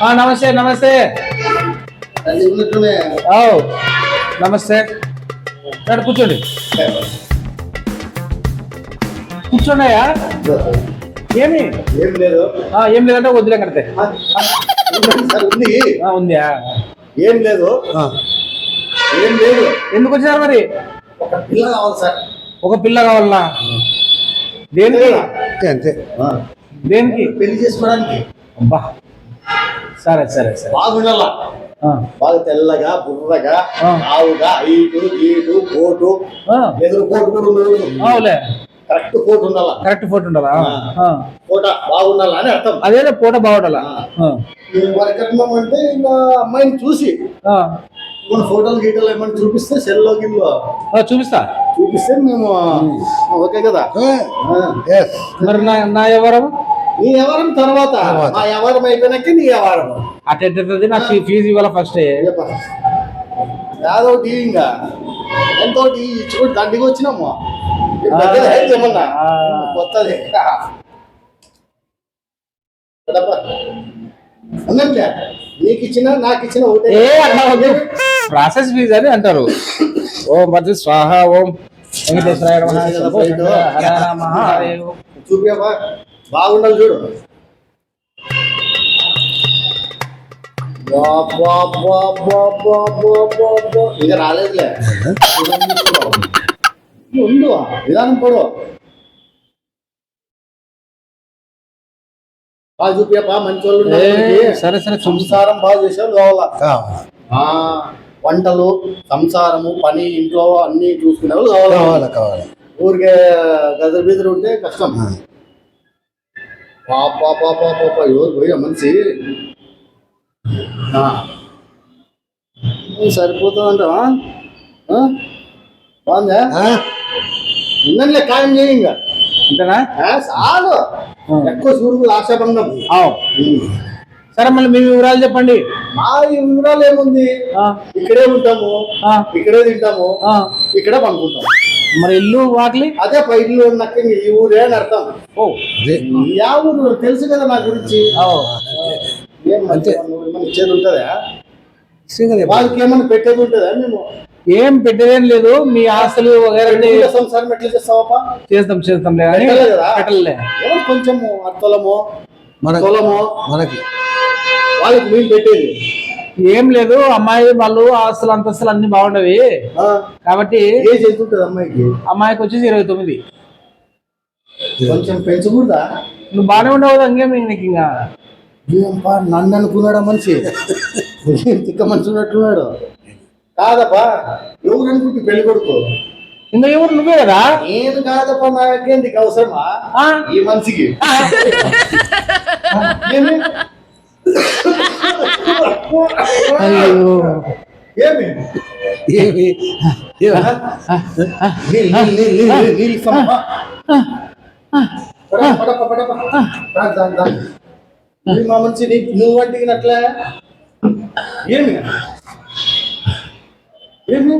నమస్తే నమస్తే. నమస్తే. రండి కూర్చోండి. కూర్చోండియా ఏమి? ఏం లేదు ఏం లేదంటే వదిలే కడితే. ఉంది ఉంది ఏం లేదు ఏం లేదు ఎందుకు వచ్చారు మరి? ఒక పిల్ల కావాలి సార్ ఒక పిల్ల కావాలనా? దేనికి? అంతే. దేనికి? పెళ్ళి చేసుకోవడానికి. అబ్బా. సరే సరే సరే. బాగుండాల బాగా తెల్లగా బుర్రగా. ఆవుగా ఈటు ఈటు కోటు ఎదురు కోటు కూడా ఉండదు. కరెక్ట్ కోటు ఉండాల? కరెక్ట్ ఫోటో ఉండాలా. కోట బాగుండాల అని అర్థం. అదేదో ఫోటో బాగుండాలా? వరకట్నం అంటే ఇంకా అమ్మాయిని చూసి. మన ఫోటోలు గీటలు ఏమైనా చూపిస్తే సెల్లో గిల్లో ఆ, చూపిస్తా. చూపిస్తే మేము ఓకే కదా? మరి నా నా ఎవరం? నీ ఎవరం తర్వాత. మా ఎవరం అయిపోయినాక నీ ఎవరం అటు ఎట్టది నాకు ఫీజు ఇవ్వాలి ఫస్ట్ యాదో టీ ఇంకా. ఎంతో టీ ఇచ్చుకుంటే దండికి వచ్చినాము. ఏమన్నా? ఆ. కొత్తది. నీకు ఇచ్చిన నాకు ఇచ్చిన ఏ అన్నా ప్రాసెస్ ఫీజు అని అంటారు. ఓం భద్ర స్వాహ ఓం. వెంకటేశ్వరాయ నమః, బాగుండాలి చూడు. ఇంకా రాలేదులే. ఉండు విధానం పడు. బాగా చూపించబా మంచి వాళ్ళు. సరే సరే సంసారం బాగా చేసేవాళ్ళు కావాలా? వంటలు సంసారము పని ఇంట్లో అన్ని చూసుకునే వాళ్ళు కావాలి? కావాలి కావాలి. ఊరికే గదరు బీదరు ఉంటే కష్టం. పాప పాప పాప ఎవరు పోయా మనిషి. సరిపోతుందంటావా? బాగుందా? ఆ? ఉందండిలే ఖాయం చేయి ఇంకా. అంతేనా? చాలు. ఎక్కువ చూడు అవు. సరే మళ్ళీ మీ వివరాలు చెప్పండి. మా వివరాలు ఏముంది? ఇక్కడే ఉంటాము. ఇక్కడే తింటాము. ఇక్కడే పనుకుంటాం మరి ఇల్లు వాకిలి? అదే పైర్లు నక్క ఈ ఊరే అని అర్థం. ఓ. యా ఊరు తెలుసు కదా నా గురించి? ఇచ్చేది ఉంటుందా. వాళ్ళకి ఏమన్నా పెట్టేది ఉంటుందా మేము? ఏం పెట్టేదేం లేదు మీ ఆస్తులు సంసారం ఎట్లా చేస్తాం పెట్టలే ఏమో కొంచెము అత్తలము మన తొలము? మనకి. వాళ్ళకి మేము పెట్టేది. ఏం లేదు అమ్మాయి వాళ్ళు ఆస్తులు అంతస్తులు అన్ని బాగుండవి. కాబట్టి అమ్మాయికి? అమ్మాయికి వచ్చేసి ఇరవై తొమ్మిది. కొంచెం పెంచకూడదా? నువ్వు బాగానే ఉండవు ఇంకేం నీకు ఇంకా? నన్ను అనుకున్నాడా మనిషి? తిక్క మనిషి ఉన్నట్టున్నాడు. కాదప్పా ఎవరు అనుకుంటే పెళ్ళి కొడుకు? ఇంకా ఎవరు? నువ్వే కదా? నేను కాదప్పా నాకేందుకు అవసరమా? ఈ మనిషికి? అయ్యో. ఏమి? ఏమి? మా నీ- నువ్వు అడిగినట్లే ఏమి? ఏమి?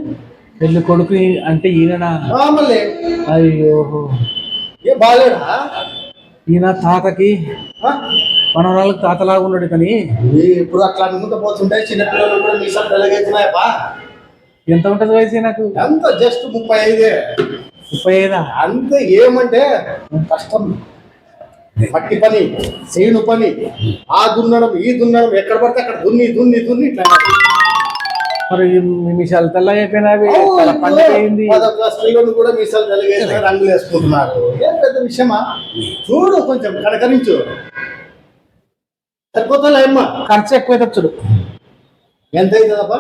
పెళ్ళి కొడుకు అంటే ఈయననా? మామూలే అయ్యో. ఏ బాగాలేడా ఈయన తాతకి? ఆ? మనవరాళ్ళకి తాతలాగా ఉన్నాడు కానీ ఇప్పుడు అట్లా అనుకుంటా పోతుంటే చిన్నపిల్లలు కూడా మీ వెలగెత్తున్నాయప్పా ఎంత ఉంటుంది వయసు నాకు ఎంత? జస్ట్ ముప్పై ఐదే. ముప్పై ఐదా? అంతే ఏమంటే కష్టం. మట్టి పని చేను పని ఆ దున్నడం ఈ దున్నడం ఎక్కడ పడితే అక్కడ దున్ని దున్ని దున్ని ఇట్లా మరి నిమిషాలు తెల్ల అయిపోయినవి పిల్లలు కూడా మీసాలు వెలగేసి రంగులు వేసుకుంటున్నారు ఏం పెద్ద విషయమా? చూడు కొంచెం కనకరించు సరిపోతా ఖర్చు ఎక్కువ చూడు. ఎంత అవుతుందప్పా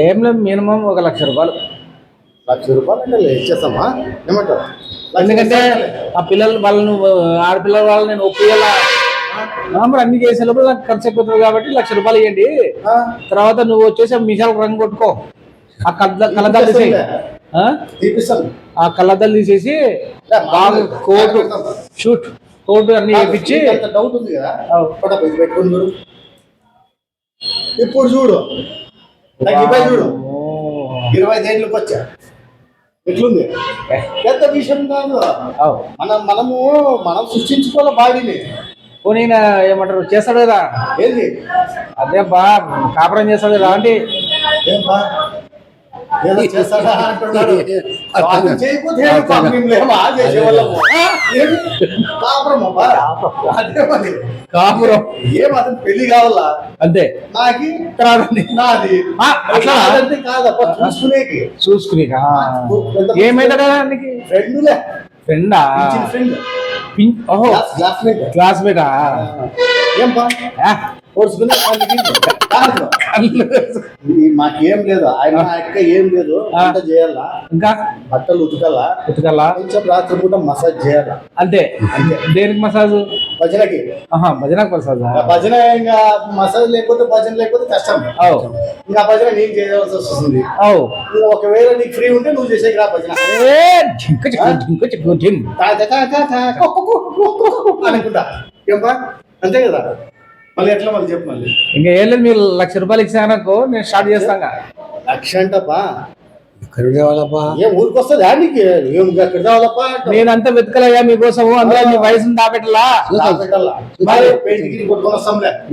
ఏం లేదు మినిమం ఒక లక్ష రూపాయలు. లక్ష రూపాయలు అంటే ఇచ్చేస్తామా ఏమంటారు లక్ష ఎందుకంటే. ఆ పిల్లలు వాళ్ళను ఆడపిల్లల వాళ్ళని నేను ఒప్పియాల మరి అన్ని చేసే లోపల నాకు ఖర్చు ఎక్కువ కాబట్టి లక్ష రూపాయలు ఇవ్వండి? తర్వాత నువ్వు వచ్చేసి మిషాలు రంగు కొట్టుకో. ఆ కళ్ళ కళ్ళద్దాలు తీసేయి. ఆ? కళ్ళద్దాలు తీసేసి బాగా కోటు. షూట్. కోటు అన్ని అంత డౌట్ ఉంది కదా. పెట్టుకుని చూడు. ఇప్పుడు చూడు. తగ్గిపోయి చూడు. ఇరవై ఐదేళ్ళకి వచ్చా. ఎట్లుంది? పెద్ద విషయం కాదు. మనం మనము మనం సృష్టించుకోవాలి బాడీని. పోనీ ఏమంటారు చేస్తాడు కదా ఏంది? అదే బా కాపురం చేస్తాడు కదా అంటే ఏం బా? కాపురం అబ్బా. అదే మరి. కాపురం. ఏం అతను పెళ్ళి కావాలా? అంతే. నాకి? నాది. అట్లా? నాదంటే కాదప్ప చూసుకునేకి. చూసుకుని ఏమైందా ఫ్రెండ్లే. ఫ్రెండా? ఫ్రెండ్. ఓహో. క్లాస్మేట్. క్లాస్మేటా? ఏం కోర్సుకునే మాకేం లేదు. ఆయన అక్క ఏం లేదు. వంట చేయాలా? ఇంకా? బట్టలు ఉతకాలా? ఉతకల్లా కొంచెం రాత్రి పూట మసాజ్ చేయాలా? అంతే. దేనికి మసాజ్? భజనకి. ఆహా భజనకు మసాజ్? భజన ఇంకా మసాజ్ లేకపోతే భజన లేకపోతే కష్టం. ఇంకా భజన నేను చేయాల్సి వస్తుంది. ఒకవేళ నీకు ఫ్రీ ఉంటే నువ్వు చేసేకి రా భజన. అనుకుంటా. ఏం బా? అంతే కదా? మళ్ళీ ఎట్లా మళ్ళీ చెప్పు మళ్ళీ? ఇంకా ఏం లేదు మీరు లక్ష రూపాయలు ఇచ్చాననుకో నేను స్టార్ట్ చేస్తాగా లక్ష అంటప్పా కరుడే వాళ్ళప్పా ఏం ఊరికి వస్తుంది నీకు? ఏం నేనంతా వెతకలయ్యా మీకోసం అందులో మీ వయసుని దాపెట్టలా?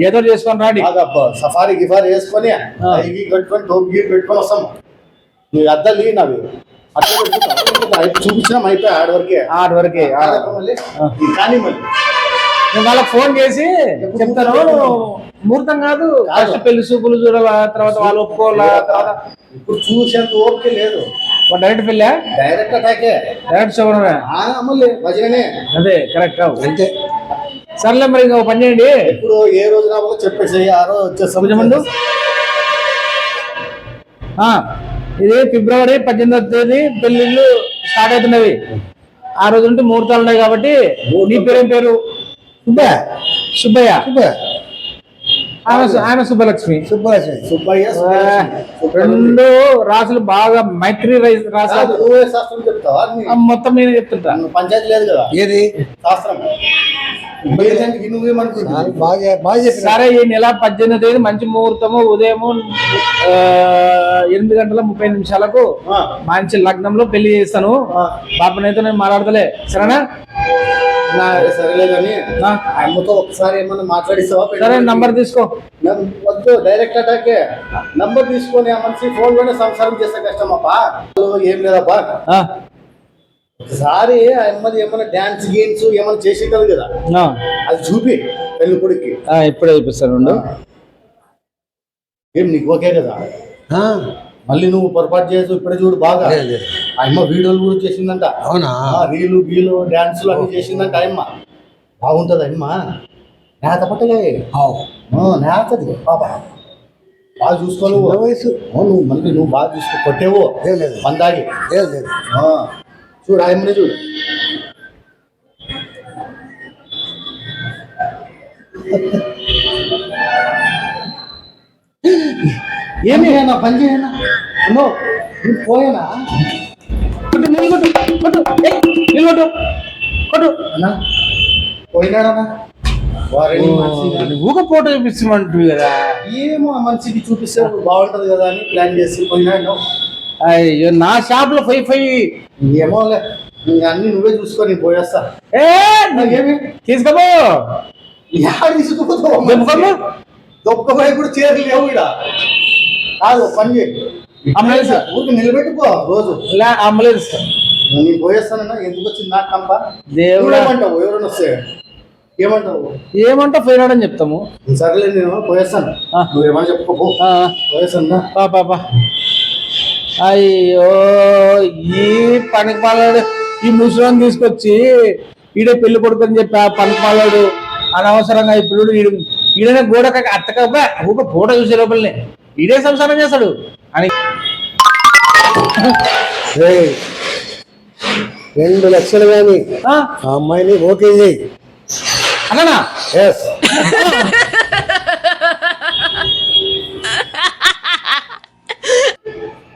ఏదో చేసుకొని రాండి. సఫారీ గిఫారీ వేసుకొని అవి కట్టుకొని టోప్ పెట్టుకొని వస్తాం. నీ అద్దలు నావి. అట్లా చూపించినాం అయిపోయి ఆడ వరకే. ఆరు వరకే కానీ మళ్ళీ. నేను వాళ్ళకి ఫోన్ చేసి చెప్తాను. ముహూర్తం కాదు. ఫస్ట్ పెళ్ళి చూపులు చూడాలా తర్వాత వాళ్ళు ఒప్పుకోవాలా తర్వాత ఇప్పుడు చూసేంత ఓపిక లేదు. డైరెక్ట్ పెళ్ళా? డైరెక్ట్ అటాకే డైరెక్ట్ చూడమే అదే కరెక్ట్ అంతే. సర్లే మరి ఇంకా పని చేయండి. ఇప్పుడు ఏ రోజు రావాలో చెప్పేసి ఆ రోజు వచ్చేస్తాం. ఇది ఫిబ్రవరి పద్దెనిమిదవ తేదీ పెళ్ళిళ్ళు స్టార్ట్ అవుతున్నవి. ఆ రోజు నుండి ముహూర్తాలు ఉన్నాయి కాబట్టి నీ పేరేం పేరు? సుబ్బయ్య. సుబ్బయ్య. సుబ్బయ్య. సుబ్బలక్ష్మి. సుబ్బలక్ష్మి. సుబ్బయ్య. రెండు రాసులు బాగా మైత్రి రాసులు శాస్త్రం చెప్తావా? మొత్తం నేను చెప్తుంటా. పంచాయతీ లేదు కదా? ఏది? శాస్త్రం. సరే ఈ నెల పద్దెనిమిది తేదీ మంచి ముహూర్తము ఉదయము ఎనిమిది గంటల ముప్పై నిమిషాలకు మంచి లగ్నంలో పెళ్ళి చేస్తాను. పాపనైతే నేను మాట్లాడతలే. సరేనా? సరేలే కానీ అమ్మతో ఒకసారి ఏమన్నా మాట్లాడిస్తావా? సరే నంబర్ తీసుకో. వద్దు డైరెక్ట్ అటాకే. నంబర్ తీసుకొని ఆ మనిషి ఫోన్లోనే సంసారం చేస్తే కష్టం అప్పా ఏం లేదప్పా? ఆ, ఒకసారి అమ్మది ఏమన్నా డాన్స్ గేమ్స్ ఏమన్నా చేసేటది కదా. ఆ, అది చూపి పెళ్ళి కొడుక్కి. ఆ, ఇప్పుడే చూపిస్తాను. ఏం నీకు ఓకే కదా? ఆ, మళ్ళీ నువ్వు పొరపాటు చేయొచ్చు ఇప్పుడే చూడు బాగా. అమ్మ వీడియోలు కూడా చేసిందంట. అవునా? రీలు గీలు డాన్సులు అన్ని చేసిందంట అమ్మ. బాగుంటది అమ్మ. నేత పట్టగా. నేతది. బాబా. బాగా చూసుకో నువ్వు. చిన్న వయసు. నువ్వు మళ్ళీ నువ్వు బాగా చూసుకో. కొట్టేవో. లేదు లేదు. మందాగి లేదు చూడు ఆయమ్మని చూడు. ఏమి? అయినా పని చేయనా అమ్మో నువ్వు పోయానా కొట్టు. అన్నా పోయినాడనా చూపిస్తామంటు కదా. ఏమో ఆ మనిషికి చూపిస్తే బాగుంటది కదా అని ప్లాన్ చేసి పోయినాడు. అయ్యో నా షాప్లో ఫైవ్ ఫైవ్ ఏమోలే అన్ని నువ్వే చూసుకొని పోయేస్తా. ఏ ఏమి? తీసుకోపో. యాడ తీసుకుపోతావు కూడా చీరలు లేవు ఇక్కడ కాదు పని అంబులెన్స్. ఊరికి నిలబెట్టుకో రోజు. లే అంబులెన్స్ నేను పోయేస్తానన్నా ఎందుకు వచ్చింది నాకు కంప? దేవుడా. ఏమంటావు ఎవరైనా వస్తే ఏమంటావు? ఏమంటా పోయినాడని చెప్తాము. సరేలే నేను పోయేస్తాను. ఆ. నువ్వేమని చెప్పుకో ఆ, పోయేస్తాను పా పా పా. అయ్యో ఈ పనికి పాలాడు ఈ ముసలాన్ని తీసుకొచ్చి ఈడే పెళ్ళి కొడుకుని చెప్పి ఆ పనికి పాలాడు అనవసరంగా ఇప్పుడు ఈడు ఈడనే గోడ అత్తకపో ఒక ఫోటో చూసే లోపలనే. ఈడే సంసారం చేస్తాడు. అని రెండు లక్షలు కానీ ఆ, అమ్మాయిని ఓకే చేయి. అన్ననా? ఎస్